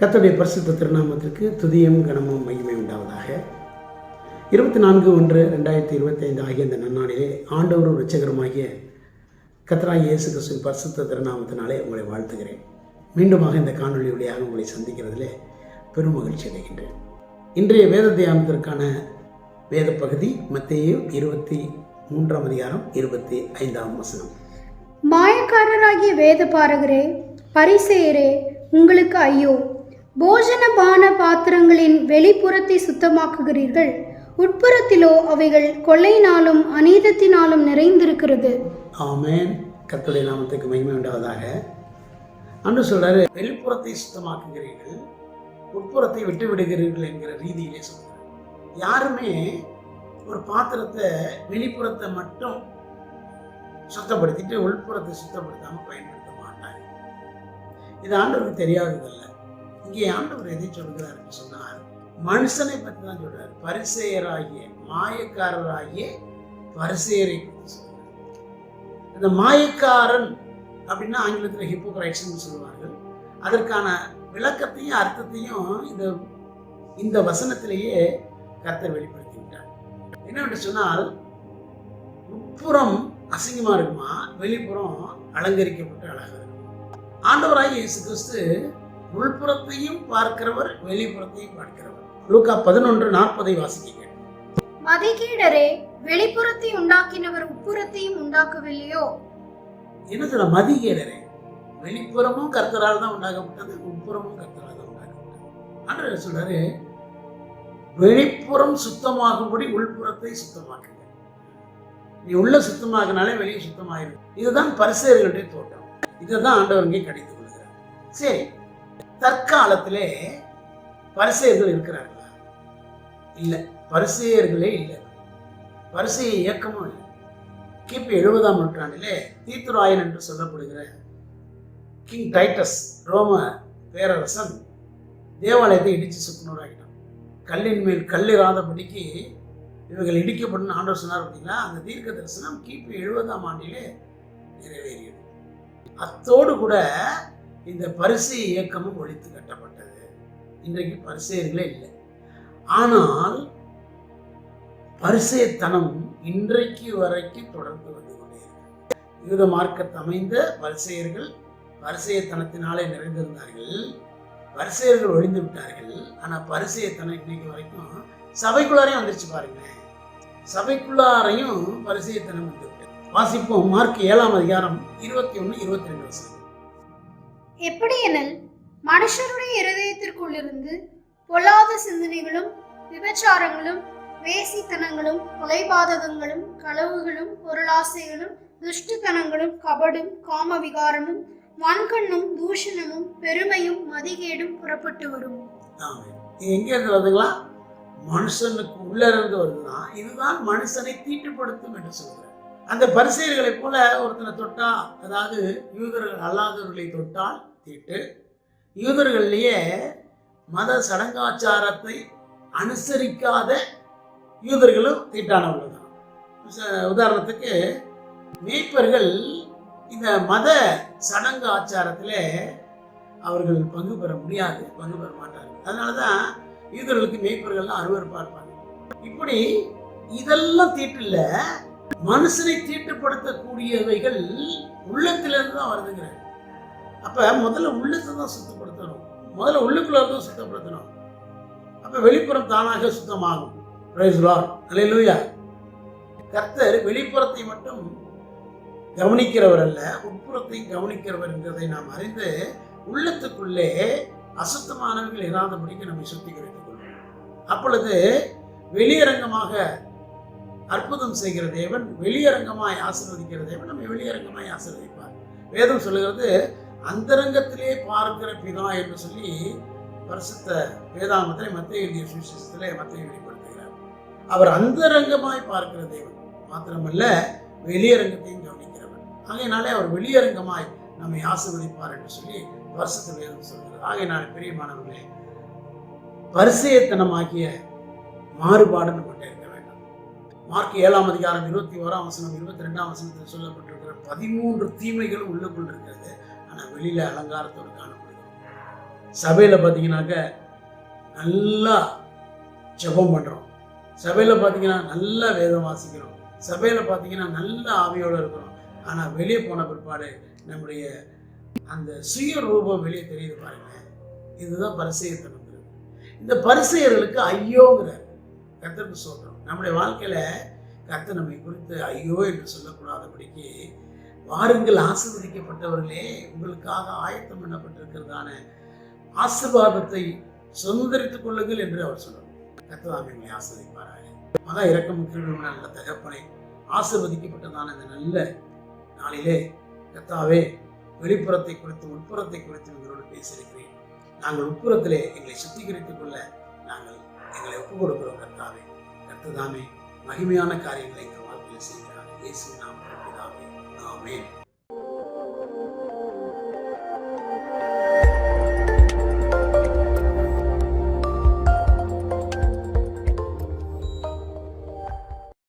கர்த்தருடைய பரிசுத்த திருநாமத்திற்கு துதியும் கனமும் மகிமை உண்டாவதாக. இருபத்தி நான்கு ஒன்று ரெண்டாயிரத்தி இருபத்தைந்து ஆகிய இந்த நன்னாளிலே ஆண்டவரும் ரிச்சகரமாகிய கத்ராய் இயேசு கிறிஸ்துவின் பரிசுத்த திருநாமத்தினாலே உங்களை வாழ்த்துகிறேன். மீண்டுமாக இந்த காணொளி வழியாக உங்களை சந்திக்கிறதிலே பெரும் மகிழ்ச்சி அடைகின்றேன். இன்றைய வேத தியானத்திற்கான வேத பகுதி மத்திய இருபத்தி மூன்றாம் அதிகாரம் இருபத்தி ஐந்தாம் வசனம். மாயக்காரராகிய வேத பாரகரே பரிசெயரே உங்களுக்கு ஐயோ போஜன பான பாத்திரங்களின் வெளிப்புறத்தை சுத்தமாக்குகிறீர்கள். உட்புறத்திலோ அவைகள் கொள்ளையினாலும் அநீதத்தினாலும் நிறைந்திருக்கிறது. ஆமேன். கர்த்தருடைய நாமத்துக்கு மகிமை உண்டாவதாக. அன்று சொல்றாரு வெளிப்புறத்தை சுத்தமாக்குகிறீர்கள் உட்புறத்தை விட்டு விடுகிறீர்கள் என்கிற ரீதியிலே சொல்கிறார். யாருமே ஒரு பாத்திரத்தை வெளிப்புறத்தை மட்டும் சுத்தப்படுத்திட்டு உள்புறத்தை சுத்தப்படுத்தாமல் பயன்படுத்த மாட்டாங்க இது ஆண்டவருக்கு தெரியாததல்ல. இங்கே ஆண்டவர் எதை சொல்கிறார் சொன்னார் மனுஷனை பற்றி தான் சொல்றாரு பரிசெயராகிய மாயக்காரராகிய பரிசெயரை இந்த மாயக்காரன் அப்படின்னா ஆங்கிலத்தில் ஹிப்போக்ரைட்ஸ்னு சொல்லுவார்கள். அதற்கான விளக்கத்தையும் அர்த்தத்தையும் இந்த இந்த வசனத்திலேயே கர்த்தர் வெளிப்படுத்தி விட்டார் என்னவென்று சொன்னால் உட்புறம் அசிங்கமாக இருக்குமா? வெளிப்புறம் அலங்கரிக்கப்பட்டு அழகாக இருக்கும். ஆண்டவராகிய இயேசு கிறிஸ்து உள்புறத்தையும் பார்க்கிறவர் வெளிப்புறத்தையும் பார்க்கிறவர். லூக்கா பதினொன்று நாற்பதை வாசிக்க மதிகீடரே வெளிப்புறத்தை உண்டாக்கினவர் உட்புறத்தையும் உண்டாக்கவில்லையோ? என்ன சொல்ல மதிகேடரே? வெளிப்புறமும் கர்த்தரால் தான் உண்டாக்கப்பட்டது உட்புறமும் கர்த்தரால் தான் உண்டாக்கப்பட்டது. ஆண்டவர் சொல்றாரு? வெளிப்புறம் சுத்தமாகும்படி உள்புறத்தை சுத்தமாக்குங்க. நீ உள்ள சுத்தமாக்கினாலே வெளியே சுத்தமாயிரும் இதுதான் பரிசேர்களுடைய தோட்டம். இதை தான் ஆண்டவர் இங்கே கடிந்து கொள்கிறார். சரி தற்காலத்திலே பரிசெயர்கள் இருக்கிறார்களா? இல்லை. பரிசெயர்களே இல்லை. பரிசெய இயக்கமும் இல்லை. கிபி எழுபதாம் நூற்றாண்டிலே தீத்துராயன் என்று சொல்லப்படுகிற கிங் டைட்டஸ் ரோம பேரரசன் தேவாலயத்தை இடித்து சுக்குநூறாகிட்டான் கல்லின் மேல் கல்லிராதபடிக்கு இவர்கள் இடிக்கப்படும் ஆண்டவர் சொன்னார் அப்படின்னா அந்த தீர்க்க தரிசனம் கிபி எழுபதாம் ஆண்டிலே நிறைவேறியது. அத்தோடு கூட இந்த பரிசு இயக்கமும் ஒழித்து கட்டப்பட்டது. இன்றைக்கு பரிசெயர்களே இல்லை. ஆனால் பரிசெயத்தனம் இன்றைக்கு வரைக்கும் தொடர்ந்து வந்து கொண்டே இருக்கு. யூத மார்க்கத்தை அமைந்த பரிசெயர்கள் பரிசெயத்தனத்தினாலே நிறைந்திருந்தார்கள். பரிசெயர்கள் ஒழிந்து விட்டார்கள். ஆனால் பரிசெயத்தனம் இன்னைக்கு வரைக்கும் சபைக்குள்ளாரையும் வந்துருச்சு பாருங்களேன். சபைக்குள்ளாரையும் பரிசெயத்தனம் வந்து விட்டது. வாசிப்போம் மார்க் ஏழாம் அதிகாரம் இருபத்தி ஒன்று இருபத்தி ரெண்டு வருஷம் எப்படியெனில் மனுஷருடைய இருதயத்திற்குள்ளிருந்து பொல்லாத சிந்தனைகளும் விபச்சாரங்களும் வேசித்தனங்களும் கொலைபாதகங்களும் களவுகளும் பொருளாசைகளும் துஷ்டத்தனங்களும் கபடும் காம விகாரமும் வன்கண்ணும் தூஷணமும் பெருமையும் மதிகேடும் புறப்பட்டு வரும். எங்க இருந்து வருதுங்களா மனுஷனுக்கு உள்ள இருந்து வருதுன்னா இதுதான் மனுஷனை தீட்டுப்படுத்தும் என்று சொல்கிறார். அந்த பரிசெயர்களைப் போல ஒருத்தனை தொட்டால் அதாவது யூதர்கள் அல்லாதவர்களை தொட்டால் தீட்டு. யூதர்கள்லேயே மத சடங்காச்சாரத்தை அனுசரிக்காத யூதர்களும் தீட்டானவர்கள் தான். உதாரணத்துக்கு மேய்ப்பர்கள் இந்த மத சடங்கு ஆச்சாரத்தில் அவர்கள் பங்கு பெற முடியாது பங்கு பெற மாட்டார்கள். அதனால தான் யூதர்களுக்கு மேய்ப்பர்கள்லாம் அருவருப்பாக இருப்பாங்க. இப்படி இதெல்லாம் தீட்டு மனுஷனை தீட்டுப்படுத்தக்கூடியவைகள் உள்ளத்திலிருந்து தான் வருதுங்கிறார். அப்ப முதல்ல உள்ளத்தை தான் சுத்தப்படுத்தணும். முதல்ல உள்ளுக்குள்ள தான் சுத்தப்படுத்தணும். அப்ப வெளிப்புறம் தானாக சுத்தமாகும். பிரைஸ் கர்த்தர் வெளிப்புறத்தை மட்டும் கவனிக்கிறவர் அல்ல உட்புறத்தையும் கவனிக்கிறவர் என்றதை நாம் அறிந்து உள்ளத்துக்குள்ளே அசுத்தமானவர்கள் இராதபடிக்கு நம்மை சுத்திகரித்துக் கொள்வோம். அப்பொழுது வெளியரங்கமாக அற்புதம் செய்கிற தேவன் வெளியரங்கமாய் ஆசீர்வதிக்கிற தேவன் நம்மை வெளியரங்கமாய் ஆசீர்வதிப்பார். வேதம் சொல்லுகிறது அந்தரங்கத்திலே பார்க்கிற பிதா என்று சொல்லி பரிசுத்த வேதாமத்திலே மத்திய எழுதிய சுவிசேஷத்திலே மத்திய வெளிப்படுத்துகிறார். அவர் அந்தரங்கமாய் பார்க்கிற தேவன் மாத்திரமல்ல வெளியரங்கத்தையும் கவனிக்கிறவர். ஆகையினாலே அவர் வெளியரங்கமாய் நம்மை ஆசீர்வதிப்பார் என்று சொல்லி வருஷத்து வேதம் சொல்கிறது ஆகையினாலே பிரியமானவர்களே பரிசயத்தனமாகிய மாறுபாடு நம்மகிட்ட இருக்க. மார்க் ஏழாம் அதிகாரம் இருபத்தி ஓராம் வசனம் இருபத்தி ரெண்டாம் வசனத்தில் சொல்லப்பட்டிருக்கிற பதிமூன்று தீமைகளும் உள்ளுக்குள் இருக்கிறது ஆனால் வெளியில் அலங்காரத்தோடு காணப்படுகிறது. சபையில் பார்த்தீங்கன்னாக்க நல்லா ஜெபம் பண்ணுறோம் சபையில் பார்த்தீங்கன்னா நல்லா வேதம் வாசிக்கிறோம். சபையில் பார்த்தீங்கன்னா நல்ல ஆவியோடு இருக்கிறோம். ஆனால் வெளியே போன பிற்பாடு நம்முடைய அந்த சுய ரூபம் வெளியே தெரியுது பாருங்க. இதுதான் பரிசெயத்தனம் இந்த பரிசெயர்களுக்கு ஐயோங்கிற கர்த்தருக்கு சொல்கிறோம் நம்முடைய வாழ்க்கையில் கர்த்தர் நம்மை குறித்து ஐயோ என்று சொல்லக்கூடாதபடிக்கு வாருங்கள் ஆசீர்வதிக்கப்பட்டவர்களே உங்களுக்காக ஆயத்தம் பண்ணப்பட்டிருக்கிறதான ஆசீர்வாதத்தை சுதந்திரித்துக் கொள்ளுங்கள் என்று அவர் சொன்னார். கர்த்ததாம் எங்களை ஆசிர்வதிப்பாராக. மகா இறக்கம் நல்ல தகப்பனை ஆசிர்வதிக்கப்பட்டதான இந்த நல்ல நாளிலே கத்தாவே வெளிப்புறத்தை குறித்து உட்புறத்தை குறித்து உங்களோடு பேசியிருக்கிறேன். நாங்கள் உட்புறத்திலே எங்களை சுத்திகரித்துக் கொள்ள நாங்கள் எங்களை ஒப்புக் கொடுக்கிறோம் கத்தாவே கர்த்ததாமே மகிமையான காரியங்களை எங்கள் வாழ்க்கையில் செய்கிறார். இயேசு நாம் பிதாவே. ஆமென்.